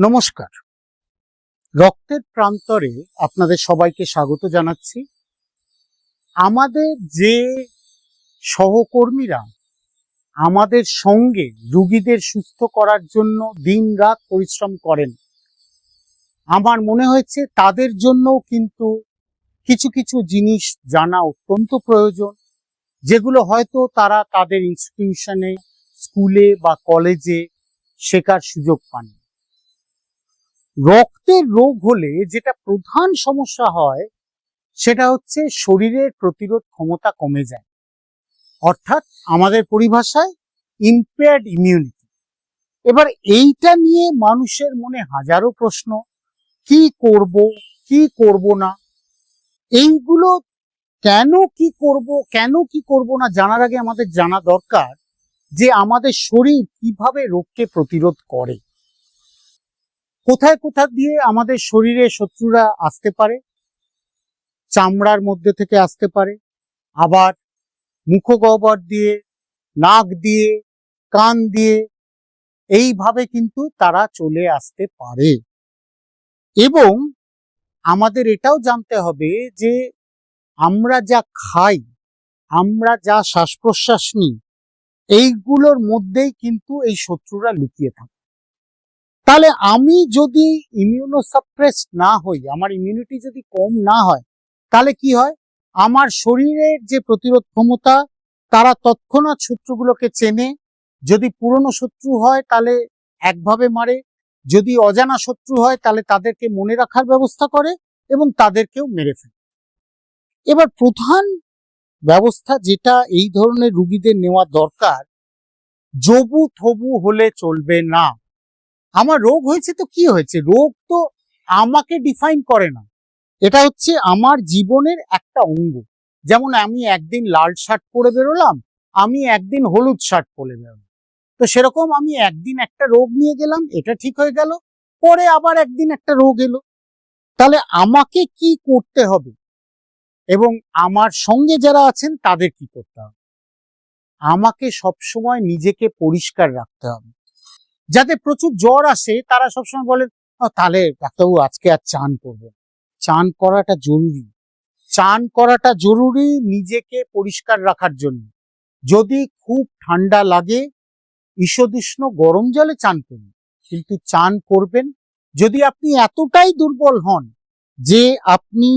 নমস্কার। রক্তের প্রান্তরে আপনাদের সবাইকে স্বাগত জানাচ্ছি। আমাদের যে সহকর্মীরা আমাদের সঙ্গে রুগীদের সুস্থ করার জন্য দিনরাত পরিশ্রম করেন, আমার মনে হয়েছে তাদের জন্যও কিন্তু কিছু কিছু জিনিস জানা অত্যন্ত প্রয়োজন, যেগুলো হয়তো তারা তাদের ইনস্টিটিউশনে স্কুলে বা কলেজে শেখার সুযোগ পান রক্তের রোগ হলে যেটা প্রধান সমস্যা হয়, সেটা হচ্ছে শরীরের প্রতিরোধ ক্ষমতা কমে যায়। অর্থাৎ আমাদের পরিভাষায় ইম্পেয়ার্ড ইমিউনিটি এবার এইটা নিয়ে মানুষের মনে হাজারো প্রশ্ন, কি করব কি করব না? এইগুলো কেন কি করব, কেন কি করব না জানার আগে আমাদের জানা দরকার যে আমাদের শরীর কীভাবে রোগকে প্রতিরোধ করে। কোথায় কোথা দিয়ে আমাদের শরীরে শত্রুরা আসতে পারে? চামড়ার মধ্যে থেকে আসতে পারে। আবার মুখগহ্বর দিয়ে, নাক দিয়ে, কান দিয়ে এইভাবে কিন্তু তারা চলে আসতে পারে। এবং আমাদের এটাও জানতে হবে যে আমরা যা খাই, আমরা যা শ্বাস প্রশ্বাস নিই, এইগুলোর মধ্যেই কিন্তু এই শত্রুরা লুকিয়ে থাকে। তাহলে আমি যদি ইমিউনোসাপ্রেস না হই, আমার ইমিউনিটি যদি কম না হয়, তাহলে কি হয়? আমার শরীরের যে প্রতিরোধ ক্ষমতা, তারা তৎক্ষণাৎ শত্রুগুলোকে চেনে। যদি পুরনো শত্রু হয়, তাহলে একভাবে মারে। যদি অজানা শত্রু হয়, তাহলে তাদেরকে মনে রাখার ব্যবস্থা করে এবং তাদেরকেও মেরে ফেলে। এবার প্রধান ব্যবস্থা যেটা এই ধরনের রুগীদের নেওয়া দরকার জবু থবু হলে চলবে না। আমার রোগ হয়েছে তো কি হয়েছে? রোগ তো আমাকে ডিফাইন করে না। এটা হচ্ছে আমার জীবনের একটা অঙ্গ। যেমন আমি একদিন লাল শার্ট পরে বেরোলাম, আমি একদিন হলুদ শার্ট পরে বেরোলাম। তো সেরকম আমি একদিন একটা রোগ নিয়ে গেলাম, এটা ঠিক হয়ে গেল, পরে আবার একদিন একটা রোগ এলো। তাহলে আমাকে কি করতে হবে? এবং আমার সঙ্গে যারা আছেন, তাদের কি করতে হবে? আমাকে সবসময় নিজেকে পরিষ্কার রাখতে হবে। যাদের প্রচুর জ্বর আসে, তারা সবসময় বলেন তাহলে ডাক্তারবাবু আজকে আর চান করব চান করাটা জরুরি। চান করাটা জরুরি নিজেকে পরিষ্কার রাখার জন্য। যদি খুব ঠান্ডা লাগে, ঈষদুষ্ণ গরম জলে চান করুন। কিন্তু চান করবেন, যদি আপনি এতটাই দুর্বল হন যে আপনি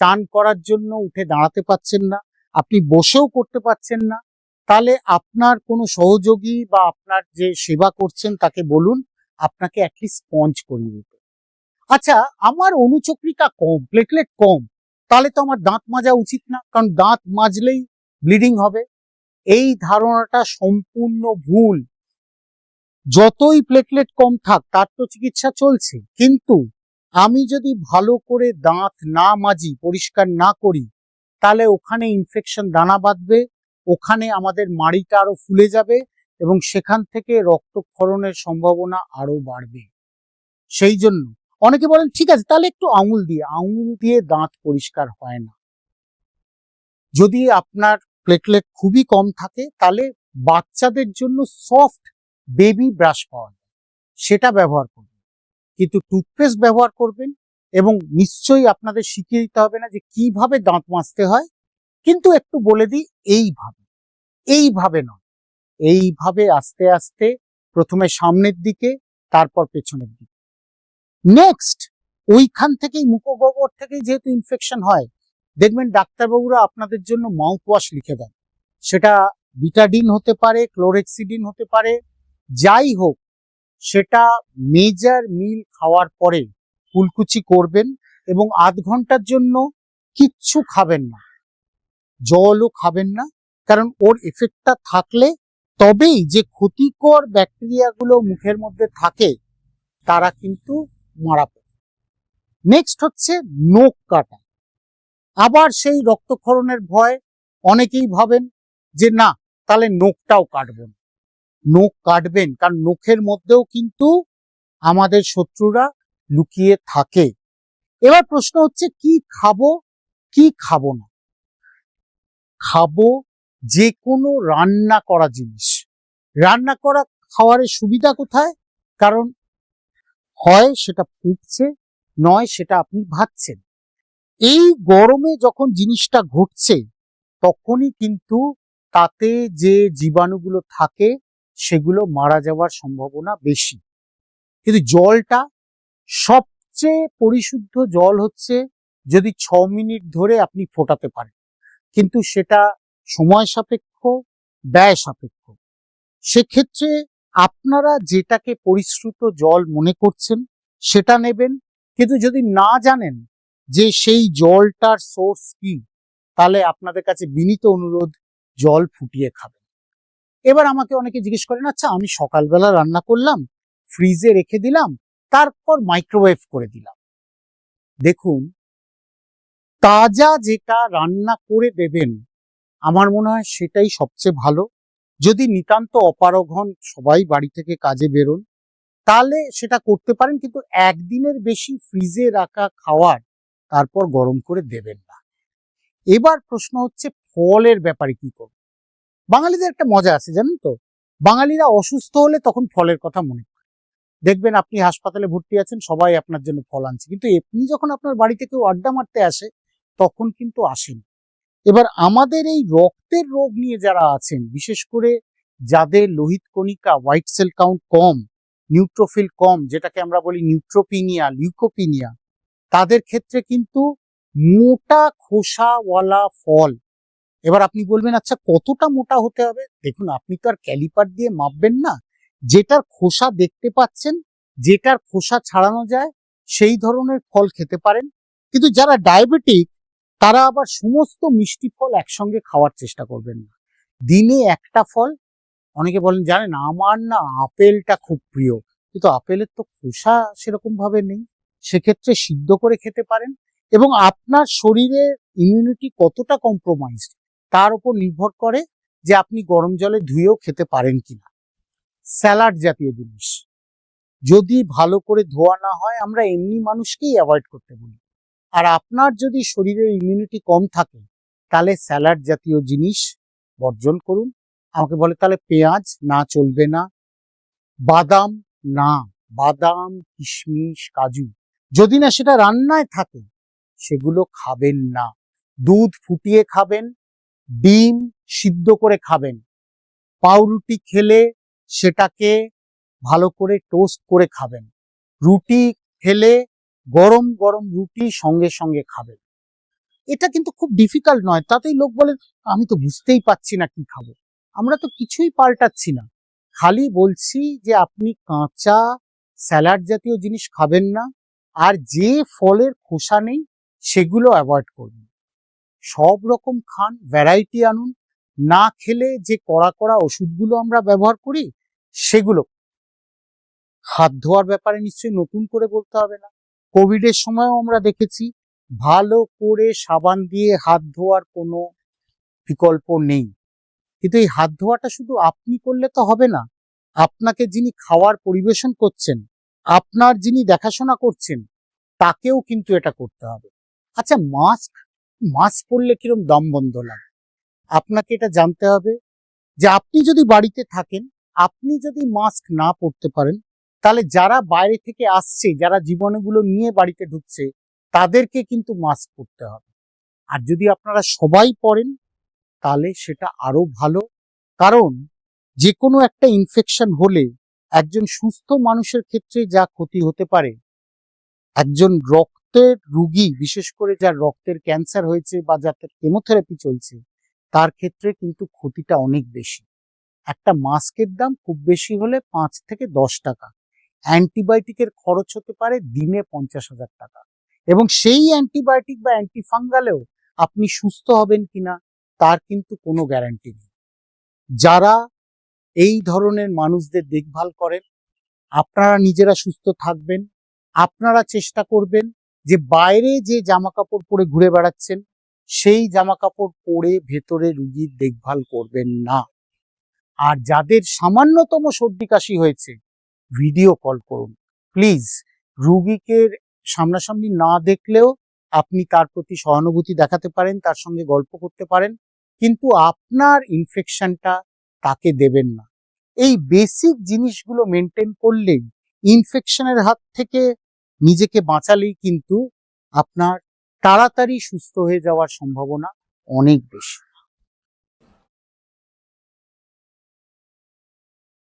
চান করার জন্য উঠে দাঁড়াতে পাচ্ছেন না, আপনি বসেও করতে পাচ্ছেন না তাহলে আপনার কোনো সহযোগী বা আপনার যে সেবা করছেন তাকে বলুন, আপনাকে অ্যাটলিস্ট স্পঞ্জ করিয়ে দিতে। আচ্ছা আমার অনুচক্রিকা কম প্লেটলেট কম, তাহলে তো আমার দাঁত মাজা উচিত না, কারণ দাঁত মাজলেই ব্লিডিং হবে। এই ধারণাটা সম্পূর্ণ ভুল। যতই প্লেটলেট কম থাক, তার তো চিকিৎসা চলছে। কিন্তু আমি যদি ভালো করে দাঁত না মাজি, পরিষ্কার না করি, তাহলে ওখানে ইনফেকশন দানা বাঁধবে ওখানে আমাদের মাড়িটা আরও ফুলে যাবে এবং সেখান থেকে রক্তক্ষরণের সম্ভাবনা আরও বাড়বে। সেই জন্য অনেকে বলেন, ঠিক আছে, তাহলে একটু আঙুল দিয়ে। আঙুল দিয়ে দাঁত পরিষ্কার হয় না। যদি আপনার প্লেটলেট খুবই কম থাকে, তাহলে বাচ্চাদের জন্য সফট বেবি ব্রাশ পাওয়া যায়। সেটা ব্যবহার করবেন। কিন্তু টুথপেস্ট ব্যবহার করবেন এবং নিশ্চয়ই আপনাদের শিখিয়ে দিতে হবে না যে কীভাবে দাঁত মাজতে হয় কিন্তু একটু বলে দিই, এইভাবে এইভাবে নয়। এইভাবে আস্তে আস্তে প্রথমে সামনের দিকে, তারপর পেছনের দিকে। নেক্সট ওইখান থেকেই মুখগহ্বর থেকেই যেহেতু ইনফেকশন হয়, দেখবেন ডাক্তারবাবুরা আপনাদের জন্য মাউথ ওয়াশ লিখে দেন সেটা বিটাডিন হতে পারে ক্লোরেক্সিডিন হতে পারে, যাই হোক, সেটা মেজার মিল খাওয়ার পরে কুলকুচি করবেন এবং আধ ঘণ্টার জন্য কিচ্ছু খাবেন না। জলও খাবেন না। কারণ ওর এফেক্টটা থাকলে তবেই যে ক্ষতিকর ব্যাকটেরিয়াগুলো মুখের মধ্যে থাকে, তারা কিন্তু মারা পড়ে। নেক্সট হচ্ছে নখ কাটা। আবার সেই রক্তক্ষরণের ভয় অনেকেই ভাবেন যে, না, তাহলে নখটাও কাটবেন নখ কাটবেন, কারণ নখের মধ্যেও কিন্তু আমাদের শত্রুরা লুকিয়ে থাকে। এবার প্রশ্ন হচ্ছে, কি খাব কি খাব না? খাব যে কোনো রান্না করা জিনিস। রান্না করা খাওয়ারের সুবিধা কোথায়? কারণ হয় সেটা ফুটছে, নয় সেটা আপনি ভাবছেন এই গরমে যখন জিনিসটা ঘটছে তখনই কিন্তু তাতে যে জীবাণুগুলো থাকে, সেগুলো মারা যাওয়ার সম্ভাবনা বেশি। কিন্তু জলটা সবচেয়ে পরিশুদ্ধ জল হচ্ছে যদি ছ মিনিট ধরে আপনি ফোটাতে পারেন। কিন্তু সেটা সময় সাপেক্ষ, ব্যয় সাপেক্ষ। সেক্ষেত্রে আপনারা যেটাকে পরিশ্রুত জল মনে করছেন, সেটা নেবেন। কিন্তু যদি না জানেন যে সেই জলটার সোর্স কি, তাহলে আপনাদের কাছে বিনীত অনুরোধ, জল ফুটিয়ে খাবেন। এবার আমাকে অনেকে জিজ্ঞেস করেন আচ্ছা আমি সকালবেলা রান্না করলাম, ফ্রিজে রেখে দিলাম, তারপর মাইক্রোওয়েভ করে দিলাম। দেখুন তাজা যেটা রান্না করে দেবেন, আমার মনে হয় সেটাই সবচেয়ে ভালো। যদি নিতান্ত অপারগ হন সবাই বাড়ি থেকে কাজে বেরোন, তাহলে সেটা করতে পারেন, কিন্তু একদিনের বেশি ফ্রিজে রাখা খাওয়ার, তারপর গরম করে দেবেন না। এবার প্রশ্ন হচ্ছে, ফলের ব্যাপারে কি করব? বাঙালিদের একটা মজা আছে, জানেন তো? বাঙালিরা অসুস্থ হলে তখন ফলের কথা মনে করে। দেখবেন আপনি হাসপাতালে ভর্তি আছেন, সবাই আপনার জন্য ফল আনছে। কিন্তু এমনি যখন আপনার বাড়িতে কেউ আড্ডা মারতে আসে তখন কিন্তু আসেন। এবার আমাদের এই রক্তের রোগ নিয়ে যারা আছেন, বিশেষ করে যাদের লোহিত কণিকা হোয়াইট সেল কাউন্ট কম নিউট্রোফিল কম, যেটাকে আমরা বলি নিউট্রোপিনিয়া লিউকোপিনিয়া তাদের ক্ষেত্রে কিন্তু মোটা খোসাওয়ালা ফল। এবার আপনি বলবেন আচ্ছা কতটা মোটা হতে হবে? দেখুন, আপনি তো আর ক্যালিপার দিয়ে মাপবেন না। যেটার খোসা দেখতে পাচ্ছেন, যেটার খোসা ছাড়ানো যায়, সেই ধরনের ফল খেতে পারেন। কিন্তু যারা ডায়াবেটিক তারা আবার সমস্ত মিষ্টি ফল একসঙ্গে খাওয়ার চেষ্টা করবেন না। দিনে একটা ফল, অনেকে বলেন, জানেন, আমার না আপেলটা খুব প্রিয়। কিন্তু আপেলের তো খোসা সেরকম ভাবে নেই। সেক্ষেত্রে সিদ্ধ করে খেতে পারেন এবং আপনার শরীরের ইমিউনিটি কতটা কম্প্রোমাইজড তার উপর নির্ভর করে যে আপনি গরম জলে ধুয়েও খেতে পারেন কিনা। স্যালাড জাতীয় জিনিস। যদি ভালো করে ধোয়া না হয়, আমরা এমনি মানুষকেই অ্যাভয়েড করতে বলি। আর আপনার যদি শরীরের ইমিউনিটি কম থাকে, তাহলে স্যালাড জাতীয় জিনিস বর্জন করুন। আমাকে বলে তাহলে পেঁয়াজ না চলবে না, বাদাম না, বাদাম, কিশমিশ, কাজু। যদি না সেটা রান্নায় থাকে, সেগুলো খাবেন না। দুধ ফুটিয়ে খাবেন, ডিম সিদ্ধ করে খাবেন। পাউরুটি খেলে সেটাকে ভালো করে টোস্ট করে খাবেন। রুটি খেলে গরম গরম রুটি সঙ্গে সঙ্গে খাবেন এটা কিন্তু খুব ডিফিকাল্ট নয়। তাতেই লোক বলে, আমি তো বুঝতেই পাচ্ছি না কি খাব। আমরা তো কিছুই পাল্টাচ্ছি না। খালি বলছি যে আপনি কাঁচা স্যালাড জাতীয় জিনিস খাবেন না আর যে ফলের খোসা নেই সেগুলো অ্যাভয়েড করবেন। সব রকম খান ভ্যারাইটি আনুন। না খেলে যে কড়া কড়া ওষুধগুলো আমরা ব্যবহার করি সেগুলো। হাত ধোয়ার ব্যাপারে নিশ্চয়ই নতুন করে বলতে হবে না। কোভিডের সময়ও আমরা দেখেছি, ভালো করে সাবান দিয়ে হাত ধোয়ার কোনো বিকল্প নেই। কিন্তু এই হাত ধোয়াটা শুধু আপনি করলে তো হবে না, আপনাকে যিনি খাওয়ার পরিবেশন করছেন, আপনার যিনি দেখাশোনা করছেন, তাকেও কিন্তু এটা করতে হবে। আচ্ছা মাস্ক মাস্ক পরলে কিরম দম বন্ধ লাগে? আপনাকে এটা জানতে হবে যে আপনি যদি বাড়িতে থাকেন, আপনি যদি মাস্ক না পরতে পারেন তাহলে যারা বাইরে থেকে আসছে, যারা জীবাণুগুলো নিয়ে বাড়িতে ঢুকছে, তাদেরকে কিন্তু মাস্ক পরতে হবে। আর যদি আপনারা সবাই পরেন, তাহলে সেটা আরও ভালো। কারণ যে কোনো একটা ইনফেকশন হলে একজন সুস্থ মানুষের ক্ষেত্রে যা ক্ষতি হতে পারে, একজন রক্তের রুগী, বিশেষ করে যার রক্তের ক্যান্সার হয়েছে বা যাদের কেমোথেরাপি চলছে, তার ক্ষেত্রে কিন্তু ক্ষতিটা অনেক বেশি। একটা মাস্কের দাম খুব বেশি হলে পাঁচ থেকে দশ টাকা। অ্যান্টিবায়োটিকের খরচ হতে পারে দিনে পঞ্চাশ হাজার টাকা। এবং সেই অ্যান্টিবায়োটিক বা অ্যান্টিফাঙ্গালেও আপনি সুস্থ হবেন কিনা, তার কিন্তু কোনো গ্যারান্টি নেই। যারা এই ধরনের মানুষদের দেখভাল করেন, আপনারা নিজেরা সুস্থ থাকবেন, আপনারা চেষ্টা করবেন যে বাইরে যে জামা কাপড় পরে ঘুরে বেড়াচ্ছেন, সেই জামা কাপড় পরে ভেতরে রুগীর দেখভাল করবেন না। আর যাদের সামান্যতম সর্দি কাশি হয়েছে ভিডিও কল করুন। প্লিজ রুগীকে সামনাসামনি না দেখলেও আপনি তার প্রতি সহানুভূতি দেখাতে পারেন, তার সঙ্গে গল্প করতে পারেন, কিন্তু আপনার ইনফেকশনটা তাকে দেবেন না। এই বেসিক জিনিসগুলো মেনটেন করলেই ইনফেকশনের হাত থেকে নিজেকে বাঁচালেই কিন্তু আপনার তাড়াতাড়ি সুস্থ হয়ে যাওয়ার সম্ভাবনা অনেক বেশি।